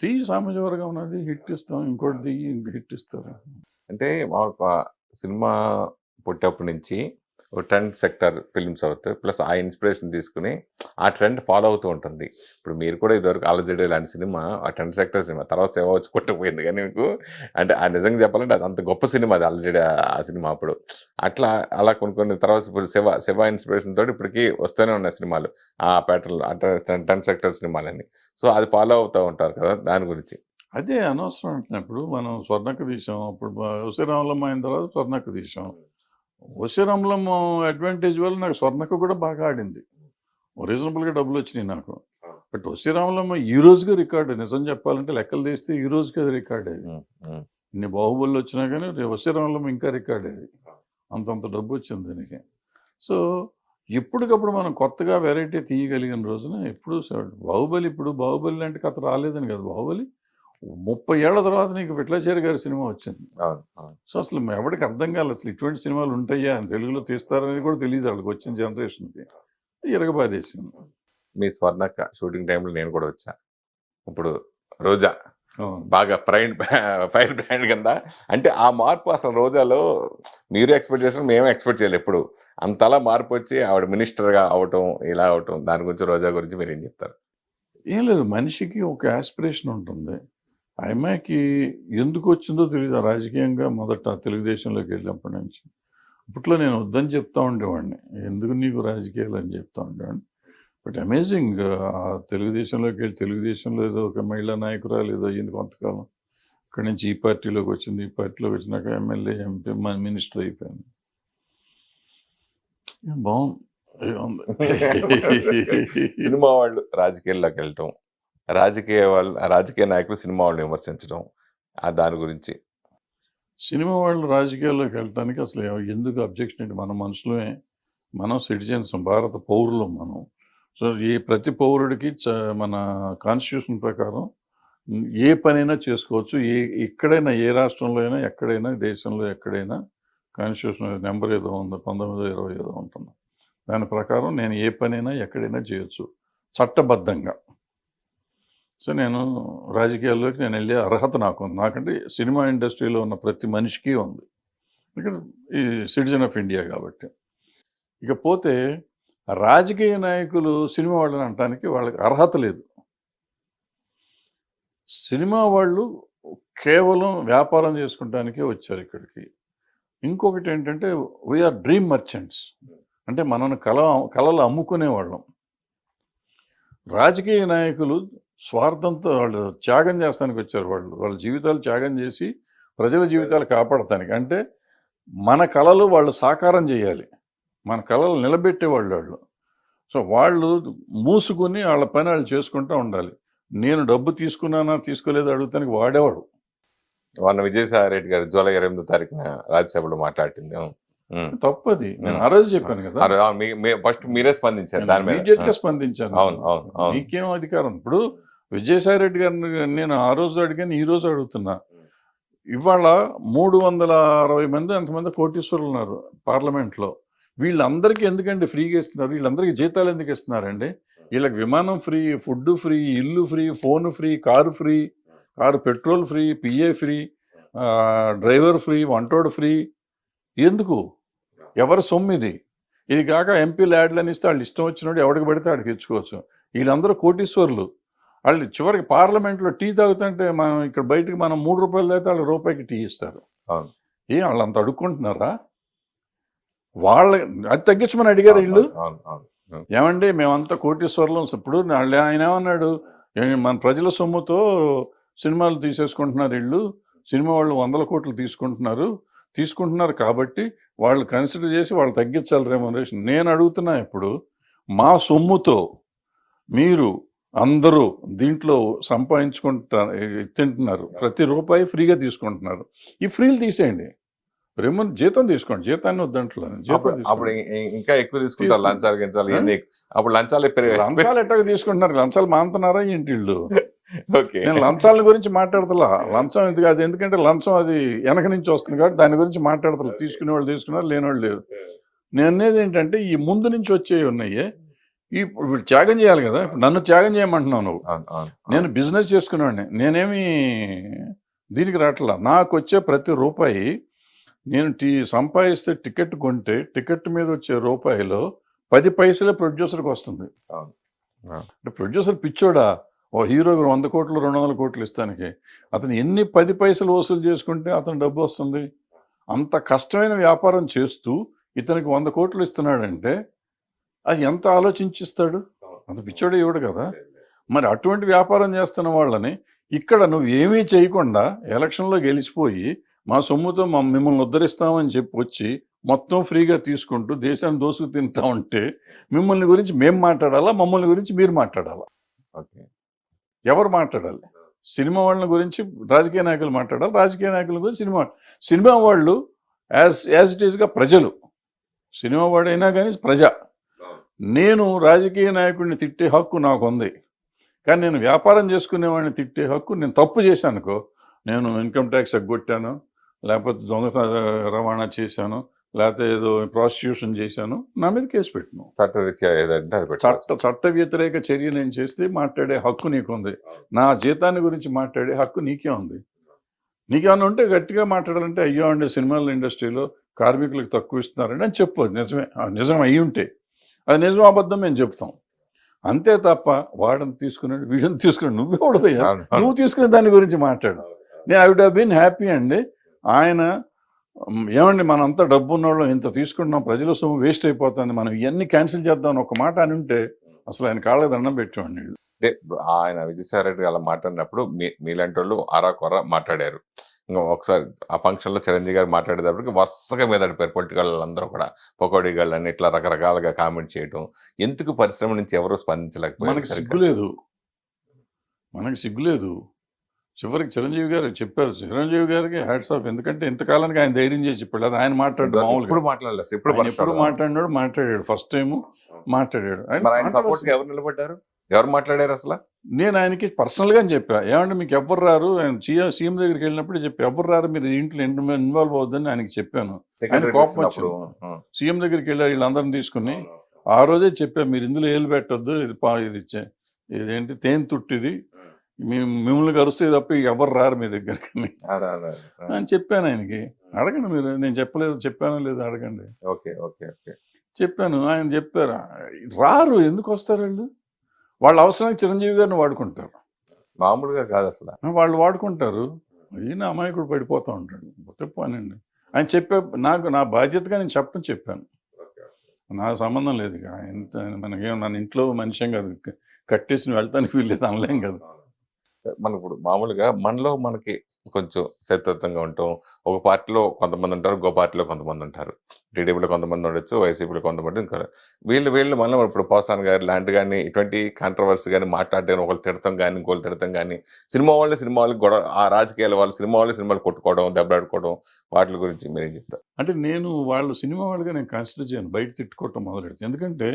తీ సామాజిక ఉన్నది హిట్ ఇస్తాం ఇంకోటి దిగి హిట్ ఇస్తారు. అంటే మాకు సినిమా పుట్టేప్పటి నుంచి ట్రెండ్ సెక్టర్ ఫిల్మ్స్ అవుతాయి. ప్లస్ ఆ ఇన్స్పిరేషన్ తీసుకుని ఆ ట్రెండ్ ఫాలో అవుతూ ఉంటుంది. ఇప్పుడు మీరు కూడా ఇదివరకు ఆలోచన లాంటి సినిమా ఆ ట్రెండ్ సెక్టర్ సినిమా తర్వాత సేవ వచ్చి కొట్టకపోయింది కానీ మీకు అంటే ఆ నిజంగా చెప్పాలంటే అది అంత గొప్ప సినిమా అది ఆల్రెడీ ఆ సినిమా అప్పుడు. అట్లా అలా కొన్ని కొన్ని తర్వాత ఇప్పుడు శివ శివ ఇన్స్పిరేషన్ తోటి ఇప్పటికీ వస్తూనే ఉన్నాయి సినిమాలు. ఆ ప్యాటర్న్ అంటే ట్రెండ్ సెక్టర్ సినిమాలన్నీ. సో అది ఫాలో అవుతూ ఉంటారు కదా దాని గురించి. అదే అనవసరం అంటున్నప్పుడు మనం స్వర్ణక్క తీసాం. అప్పుడు ఉసిరామలం అయిన తర్వాత స్వర్ణక్క తీసాం. ఉసిరామలం అడ్వాంటేజ్ వల్ల నాకు స్వర్ణక్క కూడా బాగా ఆడింది. రీజనబుల్గా డబ్బులు వచ్చినాయి నాకు బట్ ఉసిరామలం ఈ రోజుగా రికార్డు నిజం చెప్పాలంటే లెక్కలు తీస్తే ఈ రోజుకి అది రికార్డ్. అది. ఇన్ని బాహుబలి వచ్చినా కానీ వసీరంలో ఇంకా రికార్డ్ అది. అంతంత డబ్బు వచ్చింది దీనికి. సో ఇప్పటికప్పుడు మనం కొత్తగా వెరైటీ తీయగలిగిన రోజున ఇప్పుడు స- బాహుబలి ఇప్పుడు బాహుబలి లాంటి కథ రాలేదని కదా. బాహుబలి ముప్పై ఏళ్ళ తర్వాత నీకు విట్లాచారి గారి సినిమా వచ్చింది. సో అసలు ఎవరికి అర్థం కాలేదు. అసలు ఇటువంటి సినిమాలు ఉంటాయా? అని తెలుగులో తీస్తారనేది కూడా తెలియదు వాళ్ళకి వచ్చిన జనరేషన్కి. ఇరగబాదేసింది మీ స్వర్ణక్క షూటింగ్ టైంలో నేను కూడా వచ్చా. ఇప్పుడు రోజా. బాగా ప్రైడ్ ఫైర్ బ్రాండ్ కింద. అంటే ఆ మార్పు అసలు రోజాలో మీరు ఎక్స్పెక్ట్ చేసిన మేము ఎక్స్పెక్ట్ చేయలేదు ఎప్పుడు అంతలా మార్పు వచ్చి ఆవిడ మినిస్టర్గా అవటం ఇలా అవటం దాని గురించి రోజా గురించి మీరు ఏం చెప్తారు? ఏం లేదు. మనిషికి ఒక ఆస్పిరేషన్ ఉంటుంది. అమ్మాయికి ఎందుకు వచ్చిందో తెలియదు రాజకీయంగా మొదట తెలుగుదేశంలోకి వెళ్ళినప్పటి నుంచి. అప్పట్లో నేను వద్దని చెప్తా ఉండేవాడిని. ఎందుకు నీకు రాజకీయాలు అని చెప్తా ఉండేవాడిని. బట్ అమేజింగ్ తెలుగుదేశంలోకి వెళ్ళి తెలుగుదేశంలో ఏదో ఒక మహిళా నాయకురాలు ఏదో అయ్యింది కొంతకాలం. అక్కడి నుంచి ఈ పార్టీలోకి వచ్చింది. ఈ పార్టీలోకి వచ్చినాక ఎమ్మెల్యే ఎంపీ మినిస్టర్ అయిపోయింది బాగుంది. సినిమా వాళ్ళు రాజకీయాల్లోకి వెళ్ళటం. రాజకీయ వాళ్ళు రాజకీయ నాయకులు సినిమా వాళ్ళని విమర్శించడం ఆ దాని గురించి. సినిమా వాళ్ళు రాజకీయాల్లోకి వెళ్ళటానికి అసలు ఎందుకు అబ్జెక్షన్ ఏంటి? మన మనుషులమే మనం సిటిజన్స్ భారత పౌరులం మనం. సో ఈ ప్రతి పౌరుడికి చ- మన కాన్స్టిట్యూషన్ ప్రకారం ఏ పనైనా చేసుకోవచ్చు. ఏ ఎక్కడైనా ఏ రాష్ట్రంలో అయినా ఎక్కడైనా దేశంలో ఎక్కడైనా కాన్స్టిట్యూషన్ నెంబర్ ఏదో ఉందో పంతొమ్మిదో ఇరవై ఏదో ఉంటుంది. దాని ప్రకారం నేను ఏ పనైనా ఎక్కడైనా చేయొచ్చు. చట్టబద్ధంగా. సో నేను రాజకీయాల్లోకి నేను వెళ్ళే అర్హత నాకు ఉంది నాకంటే సినిమా ఇండస్ట్రీలో ఉన్న ప్రతి మనిషికి ఉంది. ఇక్కడ ఈ సిటిజన్ ఆఫ్ ఇండియా కాబట్టి. ఇకపోతే రాజకీయ నాయకులు సినిమా వాళ్ళని అనటానికి వాళ్ళకి అర్హత లేదు. సినిమా వాళ్ళు కేవలం వ్యాపారం చేసుకుంటానికే వచ్చారు ఇక్కడికి. ఇంకొకటి ఏంటంటే వీఆర్ డ్రీమ్ మర్చెంట్స్ అంటే మనల్ని కళ కళలు అమ్ముకునే వాళ్ళం రాజకీయ నాయకులు స్వార్థంతో వాళ్ళు త్యాగం చేస్తానికి వచ్చారు వాళ్ళు. వాళ్ళ జీవితాలు త్యాగం చేసి ప్రజల జీవితాలు కాపాడటానికి అంటే మన కళలు వాళ్ళు సాకారం చేయాలి. మన కళలు నిలబెట్టే వాళ్ళు వాళ్ళు. సో వాళ్ళు మూసుకుని వాళ్ళ పని వాళ్ళు చేసుకుంటూ ఉండాలి. నేను డబ్బు తీసుకున్నానా తీసుకోలేదా అడుగుతానికి వాడేవాడు. మొన్న విజయసాయి రెడ్డి గారు జూలై ఇరవై ఎనిమిదో తారీఖున రాజ్యసభలో మాట్లాడింది. తప్పది. నేను ఆ రోజు చెప్పాను కదా. ఫస్ట్ మీరే స్పందించారు స్పందించాను. అవును అవును నీకేం అధికారం? ఇప్పుడు విజయసాయి రెడ్డి గారిని నేను ఆ రోజు అడిగాను ఈ రోజు అడుగుతున్నా. ఇవాళ మూడు వందల అరవై మంది అంతమంది కోటీశ్వరులు ఉన్నారు పార్లమెంట్లో. వీళ్ళందరికీ ఎందుకండి ఫ్రీగా ఇస్తున్నారు? వీళ్ళందరికీ జీతాలు ఎందుకు ఇస్తున్నారండి? వీళ్ళకి విమానం ఫ్రీ ఫుడ్ ఫ్రీ ఇల్లు free phone free car free car petrol free PA free driver free వంటోడు free. ఎందుకు? ఎవరి సొమ్ము ఇది? ఇది కాక ఎంపీ ల్యాడ్లని ఇస్తే వాళ్ళు ఇష్టం వచ్చినప్పుడు ఎవడికి పడితే ఆడికి ఇచ్చుకోవచ్చు. వీళ్ళందరూ కోటీశ్వరులు. వాళ్ళు చివరికి పార్లమెంట్లో టీ తాగుతుంటే మనం ఇక్కడ బయటకు మనం మూడు రూపాయలు తాగితే వాళ్ళు రూపాయికి టీ ఇస్తారు. ఏ వాళ్ళు అంత అడుక్కుంటున్నారా? వాళ్ళ అది తగ్గించమని అడిగారు వీళ్ళు ఏమండి మేమంతా కోటీశ్వరులం. ఇప్పుడు వాళ్ళు ఆయన ఏమన్నాడు? "ఏ- మన ప్రజల సొమ్ముతో సినిమాలు తీసేసుకుంటున్నారు వీళ్ళు సినిమా వాళ్ళు వందల కోట్లు తీసుకుంటున్నారు. తీసుకుంటున్నారు కాబట్టి వాళ్ళు కన్సిడర్ చేసి వాళ్ళు తగ్గించాలి రెమ్యునరేషన్ నేను అడుగుతున్నా ఇప్పుడు మా సొమ్ముతో మీరు అందరూ దీంట్లో సంపాదించుకుంటా తింటున్నారు. ప్రతి రూపాయి ఫ్రీగా తీసుకుంటున్నారు. ఈ ఫ్రీలు తీసేయండి. రెమ్యు జీతం తీసుకోండి. జీతాన్ని జీతం అప్పుడు ఇంకా ఎక్కువ తీసుకుంటారు. లంచాలు గించాలు ఇవన్నీ. అప్పుడు లంచాలు లంచాలు ఎట్టగా తీసుకుంటున్నారు? లంచాలు మానుతున్నారా ఏంటి వీళ్ళు? ఓకే. నేను లంచాల గురించి మాట్లాడతలా. లంచం ఎందుకు అది ఎందుకంటే లంచం అది వెనక నుంచి వస్తుంది కాబట్టి దాని గురించి మాట్లాడతలా. తీసుకునే వాళ్ళు తీసుకున్నారు లేని వాళ్ళు లేరు. నేను అనేది ఏంటంటే ఈ ముందు నుంచి వచ్చేవి ఉన్నాయి. ఇప్పుడు వీళ్ళు త్యాగం చేయాలి కదా. ఇప్పుడు నన్ను త్యాగం చేయమంటున్నావు నువ్వు. నేను బిజినెస్ చేసుకునేవాడిని. నేనేమి దీనికి రావట్లా. నాకు వచ్చే ప్రతి రూపాయి నేను టీ సంపాదిస్తే టికెట్ కొంటే టికెట్ మీద వచ్చే రూపాయిలో పది పైసలే ప్రొడ్యూసర్కి వస్తుంది. అంటే ప్రొడ్యూసర్ పిచ్చోడా? ఓ హీరోకి వంద కోట్లు రెండు వందల కోట్లు ఇస్తానికి. అతను ఎన్ని పది పైసలు వసూలు చేసుకుంటే అతను డబ్బు వస్తుంది? అంత కష్టమైన వ్యాపారం చేస్తూ ఇతనికి వంద కోట్లు ఇస్తున్నాడంటే అది ఎంత ఆలోచించిస్తాడు? అంత పిచ్చోడే ఇవ్వడు కదా. మరి అటువంటి వ్యాపారం చేస్తున్న వాళ్ళని ఇక్కడ నువ్వు ఏమీ చేయకుండా ఎలక్షన్లో గెలిచిపోయి మా సొమ్ముతో మా మిమ్మల్ని ఉద్ధరిస్తామని చెప్పి వచ్చి మొత్తం ఫ్రీగా తీసుకుంటూ దేశాన్ని దోసుకు తింటా ఉంటే మిమ్మల్ని గురించి మేము మాట్లాడాలా? మమ్మల్ని గురించి మీరు మాట్లాడాలా? ఓకే. ఎవరు మాట్లాడాలి? సినిమా వాళ్ళ గురించి రాజకీయ నాయకులు మాట్లాడాలి? రాజకీయ నాయకుల గురించి సినిమా సినిమా వాళ్ళు యాజ్ యాజ్ ఇట్ ఈస్గా ప్రజలు. సినిమా వాడైనా కానీ ప్రజ. నేను రాజకీయ నాయకుడిని తిట్టే హక్కు నాకు ఉంది కానీ నేను వ్యాపారం చేసుకునేవాడిని తిట్టే హక్కు నేను తప్పు చేశాను అనుకో నేను ఇన్కమ్ ట్యాక్స్ ఎగ్గొట్టాను లేకపోతే దొంగ రవాణా చేశాను లేకపోతే ఏదో ప్రాసిక్యూషన్ చేశాను నా మీద కేసు పెట్టిను. చట్టరీత్యా ఏదంటే చట్ట చట్ట వ్యతిరేక చర్య నేను చేస్తే మాట్లాడే హక్కు నీకుంది. నా జీతాన్ని గురించి మాట్లాడే హక్కు నీకే ఉంది. నీకేమన్నా ఉంటే గట్టిగా మాట్లాడాలంటే అయ్యో అండి సినిమాల ఇండస్ట్రీలో కార్మికులకు తక్కువ ఇస్తున్నారండి అని చెప్పు నిజమే. నిజం అయ్యి ఉంటే అది నిజం అబద్ధం మేము చెప్తాం అంతే తప్ప వాడని తీసుకున్నాడు వీడిని తీసుకున్నాడు నువ్వే ఓడిపోయా. నువ్వు తీసుకునే దాని గురించి మాట్లాడు నేను I would have been happy అండి ఆయన ఏమండి మనంతా డబ్బు ఉన్నోళ్ళం ఇంత తీసుకుంటున్నాం ప్రజల సొమ్ము వేస్ట్ అయిపోతుంది మనం ఇవన్నీ క్యాన్సిల్ చేద్దాం ఒక మాట అని ఉంటే అసలు ఆయన కాళ్ళకి దండం పెట్టేవాడిని వీళ్ళు. అంటే ఆయన విజయసాయి రెడ్డి అలా మాట్లాడినప్పుడు మీ మీలాంటి వాళ్ళు అరా కొర మాట్లాడారు ఇంకా ఒకసారి ఆ ఫంక్షన్లో చిరంజీవి గారు మాట్లాడేటప్పటికి వరుసగా మీద పడిపోయారు పొలిటికల్ అందరూ కూడా. పొకోడి గాళ్ళు అని ఇట్లా రకరకాలుగా కామెంట్ చేయడం ఎందుకు పరిశ్రమ నుంచి ఎవరు స్పందించలేకపోయారు మనకి? సిగ్గులేదు మనకి సిగ్గులేదు చివరికి చిరంజీవి గారు చెప్పారు చిరంజీవి గారికి హ్యాట్స్ ఆఫ్ ఎందుకంటే ఇంతకాలానికి ఆయన ధైర్యం చేసి చెప్పాడు. అది ఆయన మాట్లాడు మామూలుగా ఇప్పుడు మాట్లాడలేదు ఇప్పుడు ఎప్పుడు. మాట్లాడినాడు మాట్లాడాడు. ఫస్ట్ టైం మాట్లాడాడు. ఎవరు నిలబడ్డారు? ఎవరు మాట్లాడారు అసలు? నేను ఆయనకి పర్సనల్గా చెప్పా. ఏమంటే మీకు ఎవ్వరు రారు? ఆయన సీఎం దగ్గరికి వెళ్ళినప్పుడు చెప్పి ఎవ్వరు రారు? మీరు ఇంట్లో ఇన్వాల్వ్ అవుద్దని ఆయనకి చెప్పాను. ఆయన కోపం సీఎం దగ్గరికి వెళ్ళి వీళ్ళందరిని తీసుకుని ఆ రోజే చెప్పా మీరు ఇందులో ఏలు పెట్టొద్దు ఇది పా ఇది ఇచ్చే ఇదేంటి తేనె తుట్టిది. మేము మిమ్మల్ని కరుస్తే తప్ప ఎవరు రారు మీ దగ్గరికి అని చెప్పాను ఆయనకి. అడగండి మీరు నేను చెప్పలేదు చెప్పానో లేదో అడగండి. Okay okay okay. చెప్పాను. ఆయన చెప్పారు రారు ఎందుకు వస్తారు వాళ్ళు? వాళ్ళ అవసరానికి చిరంజీవి గారిని వాడుకుంటారు. మామూలుగా కాదు అసలు. వాళ్ళు వాడుకుంటారు. ఈయన అమాయకుడు పడిపోతూ ఉంటాడు. చెప్పానండి ఆయన చెప్పే నాకు నా బాధ్యతగా నేను చెప్పడం చెప్పాను. నా సంబంధం లేదు ఎంత మనకేం నన్ను ఇంట్లో మనిషిం కాదు. కట్టేసి వెళ్తానికి వీల్లేదు. అనలేం కదా. మనకు ఇప్పుడు మామూలుగా మనలో మనకి కొంచెం శత్రుత్వంగా ఉంటాం. ఒక పార్టీలో కొంతమంది ఉంటారు ఇంకో పార్టీలో కొంతమంది ఉంటారు. టీడీపీలో కొంతమంది ఉండొచ్చు వైసీపీలో కొంతమంది ఇంకా వీళ్ళు వీళ్ళు మనం ఇప్పుడు పోసాన్ గారు లాంటి కానీ ఇటువంటి కాంట్రవర్సీ కానీ మాట్లాడడం ఒకళ్ళు తిడతాం కానీ ఇంకోళ్ళు తిడతాం కానీ సినిమా వాళ్ళు సినిమా వాళ్ళకి గొడవ ఆ రాజకీయాల వాళ్ళు సినిమా వాళ్ళు సినిమాలు కొట్టుకోవడం దెబ్బలాడుకోవడం వాటి గురించి మీరేం చెప్తారు? అంటే నేను వాళ్ళు సినిమా వాళ్ళుగా నేను కన్సిడర్ చేయను. బయట తిట్టుకోవటం మొదలెడుతుంది ఎందుకంటే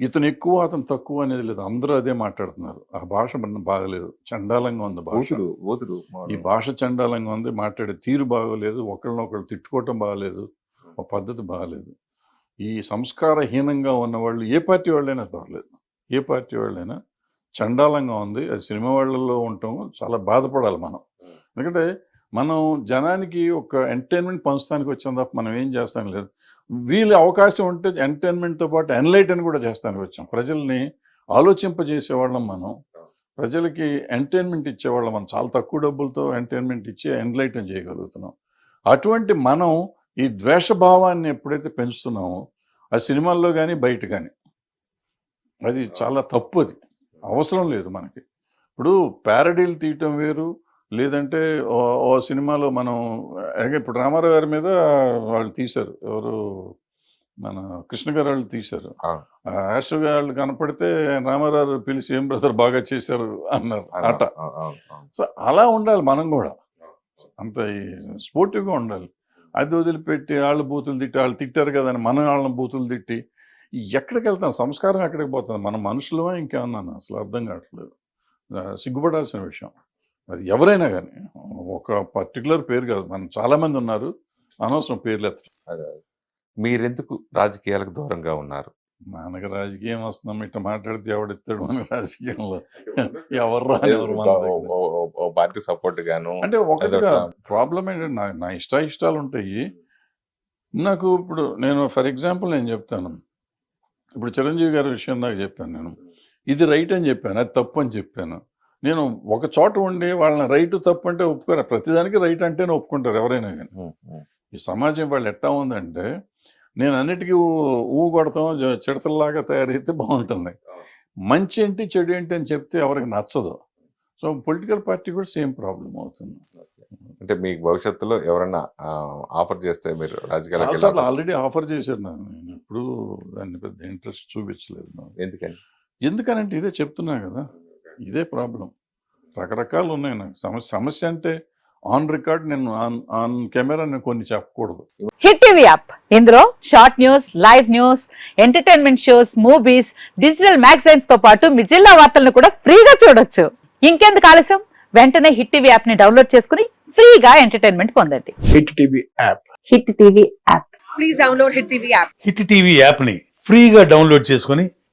ఇతను ఎక్కువ అతను తక్కువ అనేది లేదు. అందరూ అదే మాట్లాడుతున్నారు. ఆ భాష మన బాగలేదు. చండాలంగా ఉంది భాష. ఈ భాష చండాలంగా ఉంది మాట్లాడే తీరు బాగోలేదు ఒకళ్ళనొకళ్ళు తిట్టుకోవటం బాగలేదు ఒక పద్ధతి బాగలేదు. ఈ సంస్కారహీనంగా ఉన్న వాళ్ళు ఏ పార్టీ వాళ్ళైనా పర్లేదు. ఏ పార్టీ వాళ్ళైనా చండాలంగా ఉంది. అది సినిమా వాళ్ళలో ఉండటం చాలా బాధపడాలి మనం. ఎందుకంటే మనం జనానికి ఒక ఎంటర్టైన్మెంట్ పంచడానికి వచ్చాం తప్ప మనం ఏం చేస్తాం లేదు? వీళ్ళు అవకాశం ఉంటే ఎంటర్టైన్మెంట్తో పాటు ఎన్లైటన్ కూడా చేస్తానికి వచ్చాం. ప్రజల్ని ఆలోచింపజేసేవాళ్ళం మనం. ప్రజలకి ఎంటర్టైన్మెంట్ ఇచ్చేవాళ్ళం మనం. చాలా తక్కువ డబ్బులతో ఎంటర్టైన్మెంట్ ఇచ్చి ఎన్లైటన్ చేయగలుగుతున్నాం. అటువంటి మనం ఈ ద్వేషభావాన్ని ఎప్పుడైతే పెంచుతున్నామో ఆ సినిమాల్లో కానీ బయట కానీ అది చాలా తప్పు అది. అవసరం లేదు మనకి. ఇప్పుడు ప్యారడీలు తీయటం వేరు లేదంటే ఓ- సినిమాలో మనం ఇప్పుడు రామారావు గారి మీద వాళ్ళు తీశారు. ఎవరు? మన కృష్ణ గారు వాళ్ళు తీశారు. యాష్ వాళ్ళు కనపడితే రామారావు పిలిచి ఏం బ్రదర్ బాగా చేశారు అన్నారు. ఆట. సో అలా ఉండాలి మనం కూడా. అంత స్పోర్టివ్గా ఉండాలి. అది వదిలిపెట్టి వాళ్ళు బూతులు తిట్టి వాళ్ళు తిట్టారు కదా అని మనం వాళ్ళని బూతులు తిట్టి ఎక్కడికి వెళ్తాం? సంస్కారం ఎక్కడికి పోతుంది? మన మనుషులమే ఇంకేమన్నాను అసలు అర్థం కావట్లేదు. సిగ్గుపడాల్సిన విషయం. అది ఎవరైనా కానీ ఒక పర్టికులర్ పేరు కాదు. మనం చాలామంది ఉన్నారు. అనవసరం పేర్లు ఎత్తడం మీరెందుకు రాజకీయాలకు దూరంగా ఉన్నారు? మనకి రాజకీయం వస్తున్నాం ఇట్లా మాట్లాడితే ఎవడిస్తాడు మన రాజకీయంలో? ఎవరు పార్టీ సపోర్ట్ గాను అంటే అదొక- ప్రాబ్లం ఏంటంటే నా నా ఇష్ట ఇష్టాలు ఉంటాయి. నాకు ఇప్పుడు నేను ఫర్ ఎగ్జాంపుల్ నేను చెప్తాను. ఇప్పుడు చిరంజీవి గారి విషయం నాకు చెప్పాను నేను. ఇది రైట్ అని చెప్పాను. అది తప్పు అని చెప్పాను. నేను ఒక చోట ఉండి వాళ్ళని రైట్ తప్పు అంటే ఒప్పుకోరు. ప్రతిదానికి రైట్ అంటేనే ఒప్పుకుంటారు ఎవరైనా కానీ. ఈ సమాజం వాళ్ళు ఎట్టా ఉందంటే నేను అన్నిటికీ ఊ- కొడతాం చిడతల్లాగా తయారైతే బాగుంటుంది. మంచి ఏంటి చెడు ఏంటి అని చెప్తే ఎవరికి నచ్చదు. సో పొలిటికల్ పార్టీ కూడా సేమ్ ప్రాబ్లం అవుతుంది. అంటే మీకు భవిష్యత్తులో ఎవరైనా ఆఫర్ చేస్తే మీరు వెళ్ళాలి ఆల్రెడీ ఆఫర్ నాకు. నేను ఎప్పుడు దాన్ని పెద్ద ఇంట్రెస్ట్ చూపించలేదు. ఎందుకని? ఎందుకనంటే ఇదే చెప్తున్నా కదా. ఇదే ప్రాబ్లం. రకరకాలు ఉన్నాయి నాకు. సమస్య సమస్య అంటే ఆన్ రికార్డ్ నేను ఆన్ ఆన్ కెమెరా నేను కొన్ని చెప్పకూడదు. Hit TV app. ఇందులో short news live news entertainment shows movies digital మ్యాగజైన్స్తో పాటు మీ జిల్లా వార్తలను కూడా ఫ్రీగా చూడొచ్చు. ఇంకెందుకు ఆలస్యం? వెంటనే హిట్ టీవీ యాప్ని డౌన్లోడ్ చేసుకుని ఫ్రీగా ఎంటర్టైన్మెంట్ పొందండి. Hit TV app. Hit TV app. Please download Hit TV app. Hit TV యాప్ని ఫ్రీగా డౌన్లోడ్ చేసుకొని